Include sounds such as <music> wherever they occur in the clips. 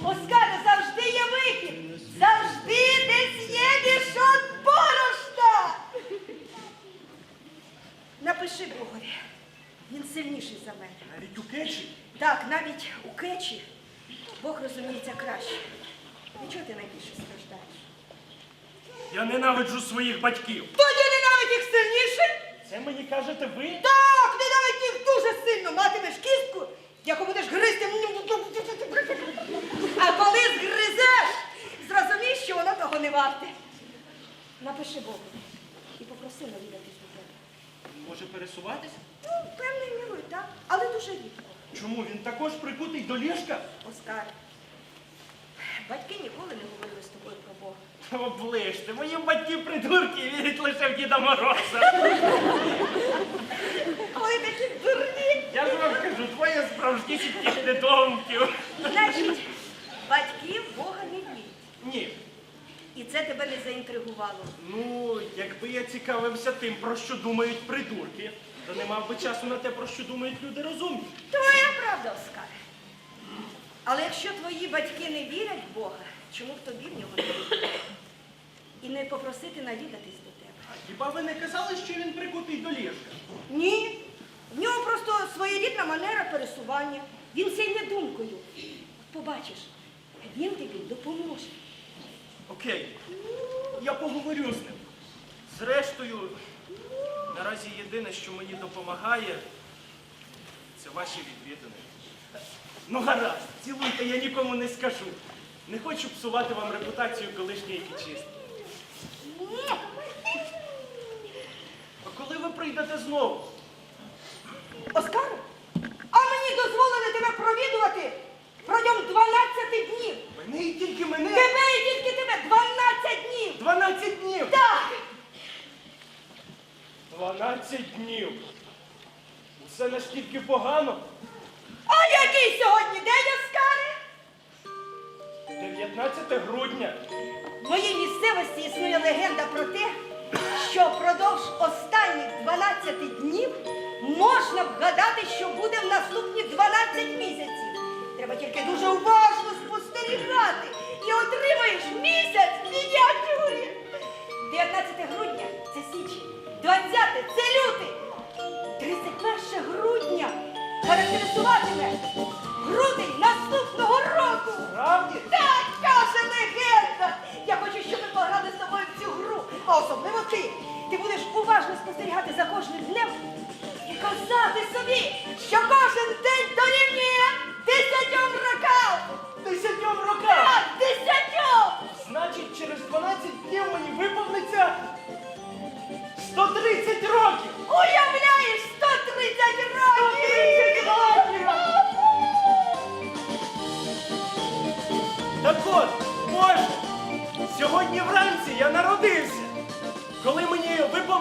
Оскаре, завжди є вихід. Завжди десь є мішок борошна. Напиши Богові. Він сильніший за мене. Навіть у кечі. Так, навіть у кечі Бог розуміється краще. І чого ти найбільше страждаєш? Я ненавиджу своїх батьків. Тоді ненавидь їх сильніше. Це мені кажете ви? Так, ненавидь їх дуже сильно. Матимеш кістку, яку будеш гризти. А коли згризеш, зрозумієш, що воно того не варте. Напиши Богу і попроси навідатись до тебе. Може пересуватися? Ну, певною мірою, так, але дуже рідко. Чому він також прикутий до ліжка? Оскар, батьки ніколи не говорили з тобою про Бога. Та оближте, мої батьки придурки вірять лише в Діда Мороза. Ой, такі. Я ж вам кажу, двоє справжнісіньких <laughs> недоумків. Значить, батьки в Бога не вірять. Ні. І це тебе не заінтригувало. Ну, якби я цікавився тим, про що думають придурки, то не мав би часу на те, про що думають люди розумні. Твоя правда, Оскар. Але якщо твої батьки не вірять в Бога, чому б тобі в нього не вірити? І не попросити навідатись до тебе? А хіба ви не казали, що він прикутий до ліжка? Ні. В нього просто своєрідна манера пересування. Він сильне думкою. От побачиш, він тобі допоможе. Окей, я поговорю з ним. Зрештою, наразі єдине, що мені допомагає, це ваші відвідини. Ну гаразд, цілуйте, я нікому не скажу. Не хочу псувати вам репутацію колишньої кічисти. А коли ви прийдете знову? Оскар, а мені дозволено тебе провідувати протягом 12 днів. Мене і тільки мене Тебе і тільки тебе 12 днів. 12 днів! Так. 12 днів! Усе настільки погано. А який сьогодні день, Оскаре? 19 грудня. В моїй місцевості існує легенда про те, що впродовж останніх 12 днів можна вгадати, що буде в наступні 12 місяців. Треба тільки дуже уважно спостерігати і отримаєш місяць в мініатюрі. 19 грудня це січень, 20 це лютий, 31 грудня характеризуватиме грудень наступного року. Правді? Так, каже легенда! Спостерігати за кожним днем і казати собі, що кожен день дорівнює десятьом рокам. Десятьом рокам! Так, десятьом! Значить, через 12 днів мені виповниться 130 років! Уявляєш,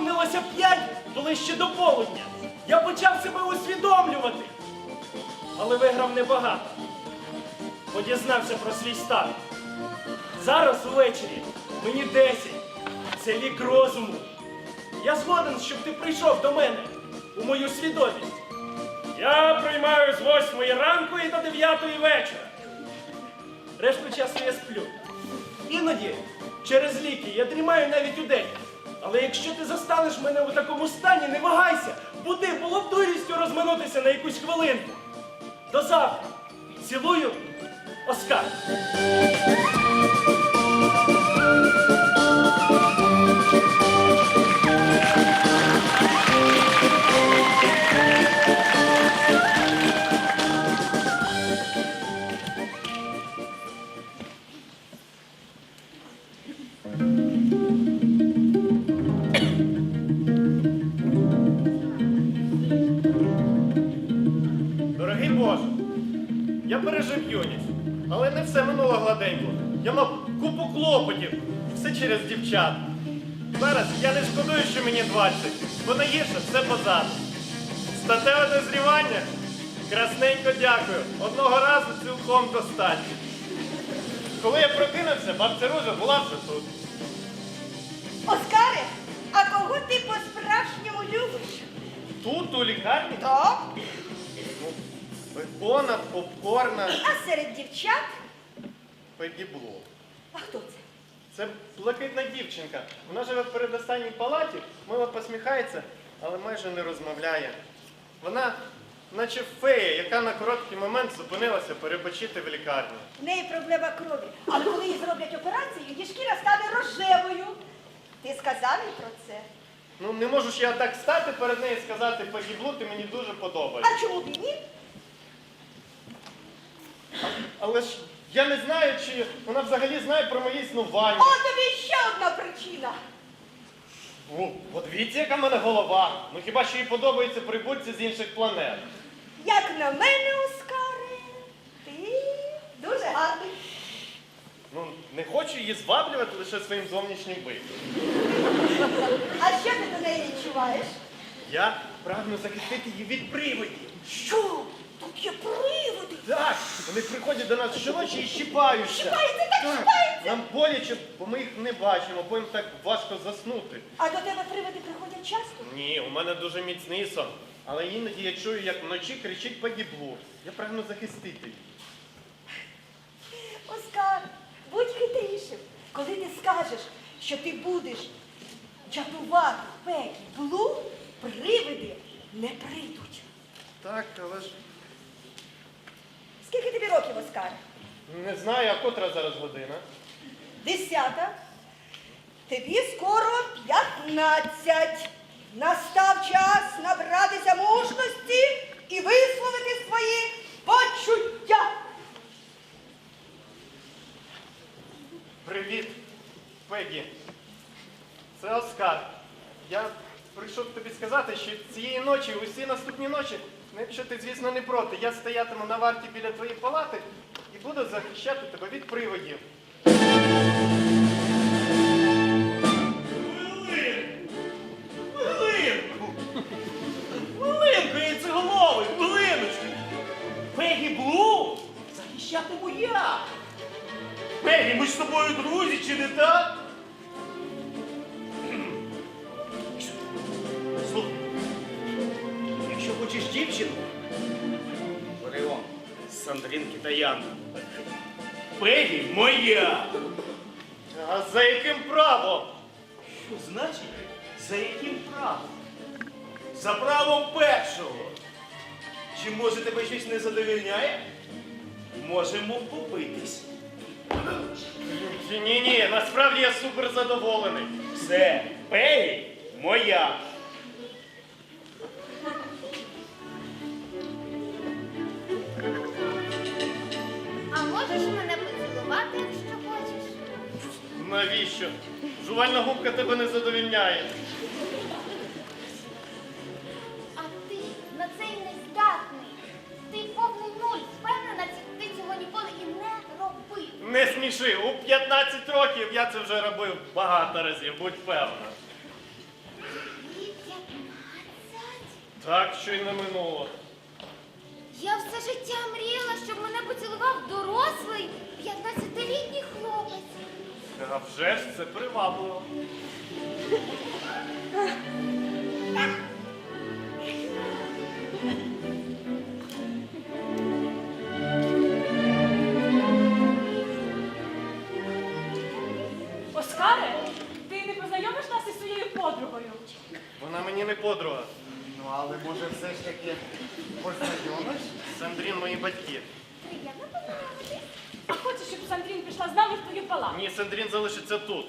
виповнилося 5, ближче до полудня, я почав себе усвідомлювати. Але виграв небагато. Бо дізнався про свій стан. Зараз увечері мені 10. Це лік розуму. Я згоден, щоб ти прийшов до мене у мою свідомість. Я приймаю з 8 ранку і до 9 вечора. Решту часу я сплю. Іноді через ліки я дрімаю навіть у день. Але якщо ти застанеш мене у такому стані, не вагайся, буди, було б дурістю розминутися на якусь хвилинку. До завтра. Цілую, Оскар. Дорогий я пережив юність, але не все минуло гладенько. Я мав купу клопотів, і все через дівчат. Зараз я не шкодую, що мені 20, бо найгірше все позаду. Статеве дозрівання? Красненько дякую. Одного разу цілком достатньо. Коли я прокинувся, бабця Руза була вже тут. Оскаре, а кого ти по-справжньому любиш? Тут, у лікарні, Так. Бекона, попкорна. А серед дівчат Пегі А хто це? Це блакитна дівчинка. Вона живе в передостанній палаті, мило посміхається, але майже не розмовляє. Вона, наче фея, яка на короткий момент зупинилася перебочити в лікарні. В неї проблема крові. Але коли їй зроблять операцію, її шкіра стане рожевою. Ти сказав їй про це? Ну не можу ж я так стати перед нею і сказати Пегі Блу, ти мені дуже подобаєшся. А чому б і ні? Але ж я не знаю, чи вона взагалі знає про моє існування. О, тобі ще одна причина. О, подивіться, яка в мене голова. Ну хіба що їй подобаються прибульці з інших планет. Як на мене, Оскаре, ти дуже гарний. Ну, не хочу її зваблювати лише своїм зовнішнім виглядом. А що ти до неї відчуваєш? Я прагну захистити її від привидів. Що? Тут є приводи. Так, вони приходять до нас щоночі і щіпаються. Щіпаються, так щіпаються. Нам боляче, бо ми їх не бачимо, бо їм так важко заснути. А до тебе приводи приходять часто? Ні, у мене дуже міцний сон. Але іноді я чую, як вночі кричить погіблу. Я прагну захистити її. Оскар, будь хитрішим. Коли ти скажеш, що ти будеш чатувати Пегі Блу, привиди не прийдуть. Так, але ж Скільки тобі років, Оскар? не знаю, а котра зараз година. Десята. Тобі скоро п'ятнадцять. Настав час набратися мужності і висловити свої почуття. Привіт, Пегі. Це Оскар. Я прийшов тобі сказати, що цієї ночі, усі наступні ночі, ну, якщо ти, звісно, не проти, я стоятиму на варті біля твоєї палати і буду захищати тебе від привидів. Хвилинку! Хвилинку! Хвилинку, яйцеголовий, хвилиночку! Пегі Блу захищатиму я! Пегі, ми з тобою друзі, чи не так? Сандрін Китаян. Пегі моя! А за яким правом? Що значить, за яким правом? За правом першого. Чи може тебе щось не задовільняє? Можемо побитись. Ні, ні, насправді я супер задоволений. Все, Пегі моя. Навіщо? Жувальна губка тебе не задовільняє. А ти на це й не здатний. Ти повний нуль. Впевнена, ти цього ніколи і не робив. Не сміши, у 15 років я це вже робив багато разів, будь певна. І 15? Так, що й не минуло. Я все життя мріяла, щоб мене поцілував дорослий 15-літній хлопець. А вже ж це привабливо. Оскаре, ти не познайомиш нас із своєю подругою? Вона мені не подруга. Ну, але може все ж таки познайомиш? Сандрін мої батьки. Приємно познайомитись. А хочеш, щоб Сандрін пішла з нами в твою палату? Ні, Сандрін залишиться тут.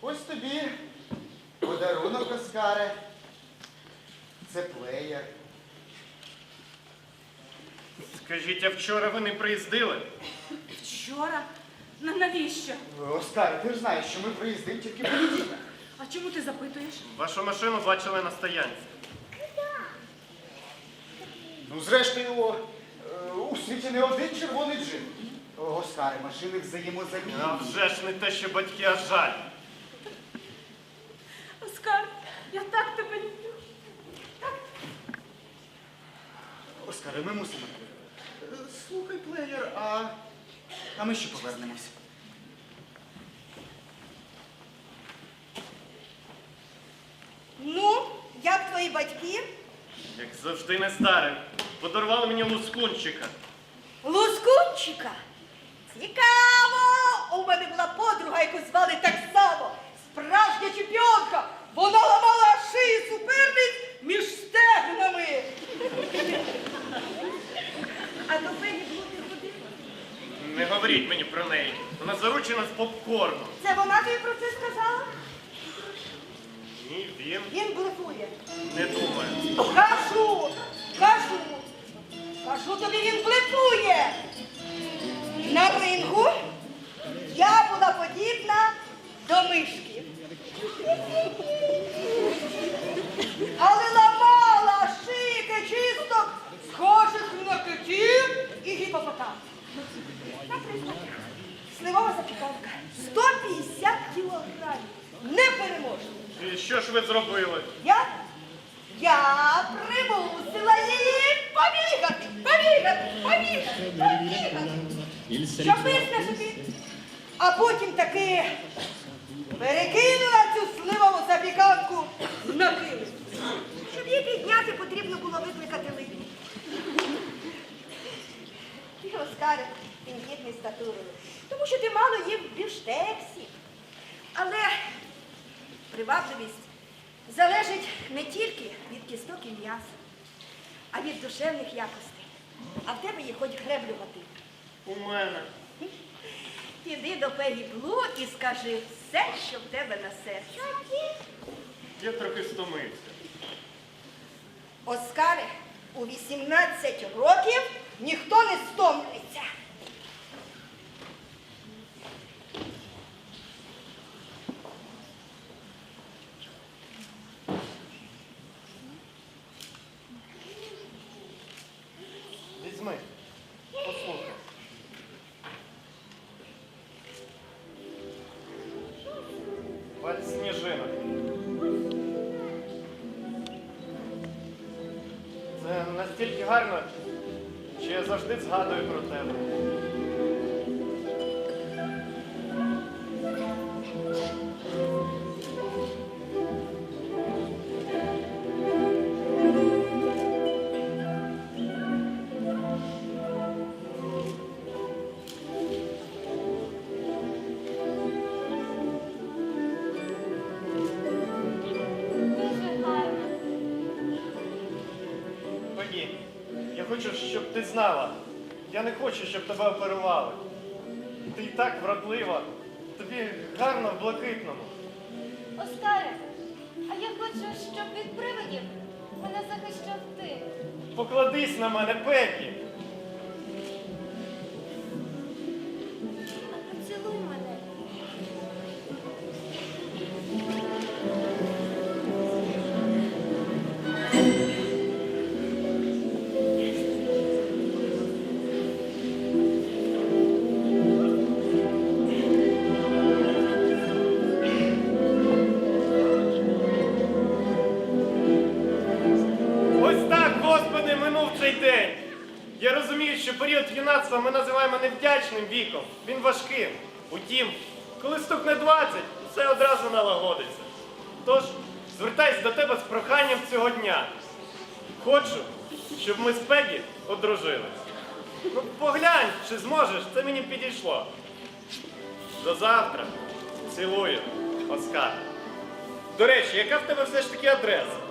Ось тобі подарунок, Оскаре. Це плеєр. Скажіть, а вчора ви не приїздили? Вчора? На навіщо? Оскаре, ти ж знаєш, що ми приїздимо тільки понеділок. А чому ти запитуєш? Вашу машину бачили на стоянці. Ну, зрештою, о, е, у світі не один червоний джин. О, Оскаре, машини взаємозамінні. А вже ж не те, що батьки, а жаль. Оскар, я так тебе люблю. Оскаре, ми мусимо. Е, Слухай, плеєр, а, а ми ще повернемось. Ну, як твої батьки? Як завжди не старий. Подарували мені лускунчика. Лускунчика? Цікаво! У мене була подруга, яку звали так само. Справжня чемпіонка. Вона ламала шиї суперниць між стегнами. А до мене було не говоріть мені про неї. Вона заручена з попкорном. Це вона тобі про це сказала? Ні, він Він блефує. не думає. Кажу, кажу, кажу тобі, він блефує. На рингу я була подібна до мишки. 150 кілограмів. Не переможна. І що ж ви зробили? Я? Я примусила її побігати, побігати, побігати, побігати. Щоб виснажити. А потім таки перекинула цю сливову запіканку на килим. Щоб її підняти, потрібно було викликати липі. Ти, Оскаре, він гідний статурою. Тому що ти мало їв бюштексів. Але привабливість залежить не тільки від кісток і м'яса, а від душевних якостей. А в тебе є хоч греблювати. У мене. Піди до Пегі Блу і скажи все, що в тебе на серці. Я трохи стомився. Оскаре, у 18 років ніхто не стомлюється. Вальс сніжинок. Це настільки гарно, що я завжди згадую про тебе. Я хочу, щоб ти знала. Я не хочу, щоб тебе оперували. Ти і так вродлива. Тобі гарно в блакитному. Оскаре, а я хочу, щоб від привидів мене захищав ти. Покладись на мене, Пегі. Називаємо віком. Він важким. Утім, коли стукне 20, все одразу налагодиться. Тож, звертаюсь до тебе з проханням цього дня. Хочу, щоб ми з Пегі одружились. Ну, поглянь, чи зможеш, це мені підійшло. До завтра. Цілую, Оскар. До речі, яка в тебе все ж таки адреса?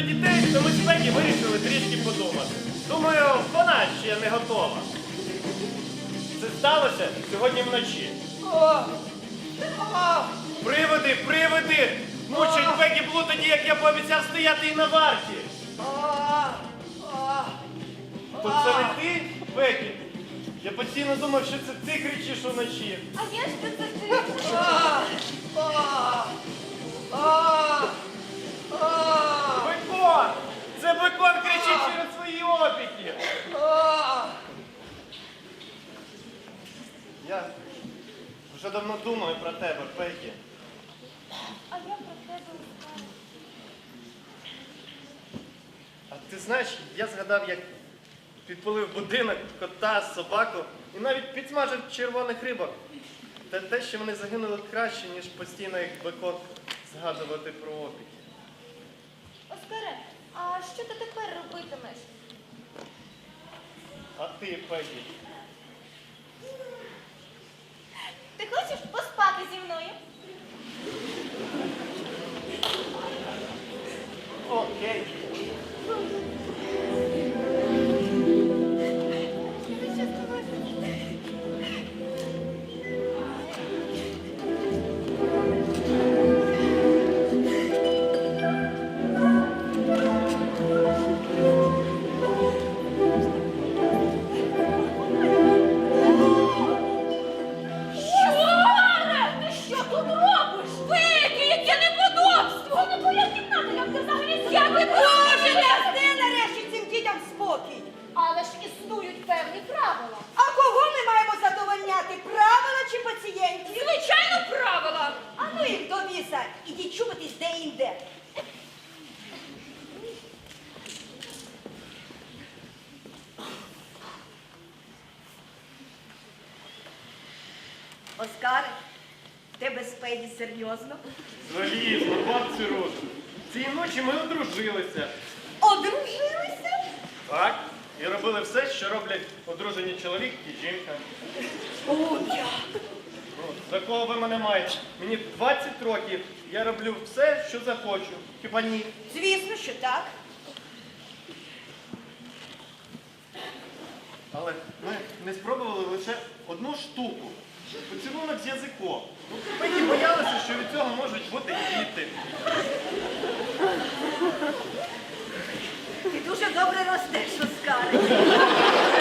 Щодо дітей, то ми з вирішили трішки подумати. Думаю, вона ще не готова. Це сталося сьогодні вночі. Привиди, привиди! Мучать Пегі Блу тоді, як я пообіцяв стояти і на варті. То це не ти, Пегі? Я постійно думав, що це ти кричиш уночі. А я ж це ти. Згадав, як підпалив будинок, кота, собаку і навіть підсмажив червоних рибок. Та те, що вони загинули краще, ніж постійно як бекот згадувати про опіки. Оскаре, а що ти тепер робитимеш? А ти, Пегі, Оскаре, в тебе спеді серйозно? Звісно, бабці Рус. Цієї ночі ми одружилися. Одружилися? Так? І робили все, що роблять одружені чоловік і жінка. О, я. Ну, за кого ви мене маєте? Мені 20 років, я роблю все, що захочу. Хіба ні? Звісно, що так. Але ми не спробували лише одну штуку. Поцілунок з язиком. Ну, Пегі боялися, що від цього можуть бути діти. Ти дуже добре ростеш, що Я